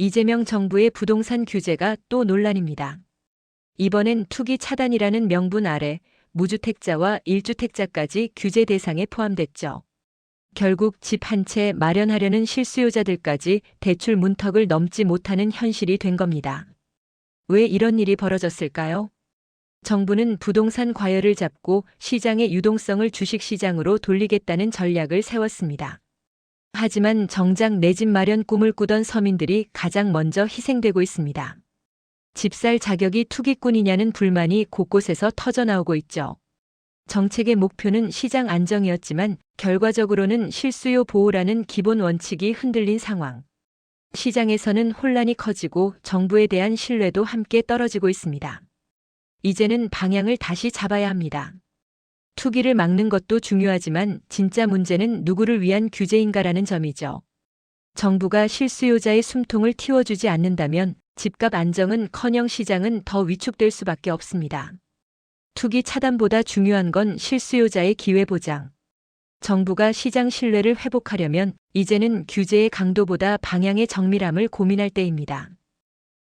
이재명 정부의 부동산 규제가 또 논란입니다. 이번엔 투기 차단이라는 명분 아래 무주택자와 1주택자까지 규제 대상에 포함됐죠. 결국 집 한 채 마련하려는 실수요자들까지 대출 문턱을 넘지 못하는 현실이 된 겁니다. 왜 이런 일이 벌어졌을까요? 정부는 부동산 과열을 잡고 시장의 유동성을 주식시장으로 돌리겠다는 전략을 세웠습니다. 하지만 정작 내 집 마련 꿈을 꾸던 서민들이 가장 먼저 희생되고 있습니다. 집살 자격이 투기꾼이냐는 불만이 곳곳에서 터져나오고 있죠. 정책의 목표는 시장 안정이었지만 결과적으로는 실수요 보호라는 기본 원칙이 흔들린 상황. 시장에서는 혼란이 커지고 정부에 대한 신뢰도 함께 떨어지고 있습니다. 이제는 방향을 다시 잡아야 합니다. 투기를 막는 것도 중요하지만 진짜 문제는 누구를 위한 규제인가라는 점이죠. 정부가 실수요자의 숨통을 틔워주지 않는다면 집값 안정은 커녕 시장은 더 위축될 수밖에 없습니다. 투기 차단보다 중요한 건 실수요자의 기회 보장. 정부가 시장 신뢰를 회복하려면 이제는 규제의 강도보다 방향의 정밀함을 고민할 때입니다.